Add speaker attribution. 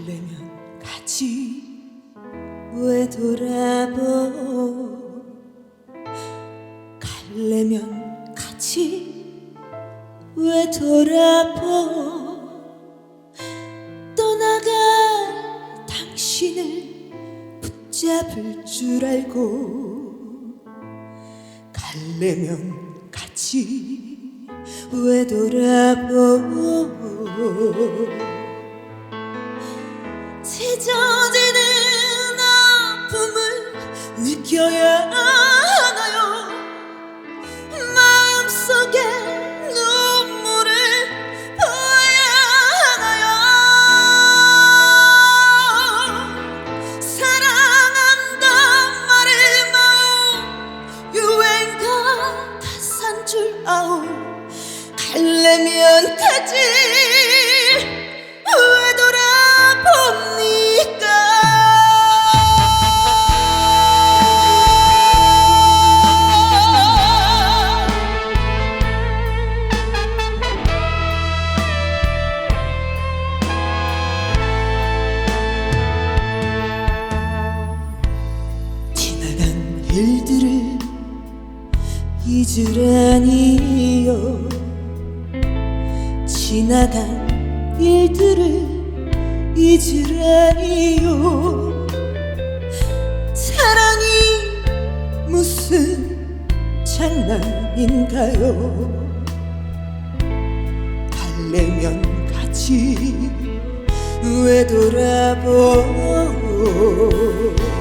Speaker 1: 갈래면 가지 왜 돌아보. 갈래면 가지 왜 돌아보. 떠나갈 당신을 붙잡을 줄 알고 갈래면 가지 왜 돌아보 찢어지는 아픔을 느껴야 하나요? 마음속에 눈물을 보아야 하나요? 사랑한단 말을 마음 유행가 가산 줄 아오 갈래면 가지 일들을 잊으라니요. 지나간 일들을 잊으라니요. 사랑이 무슨 장난인가요? 갈래면 가지 왜 돌아보 찢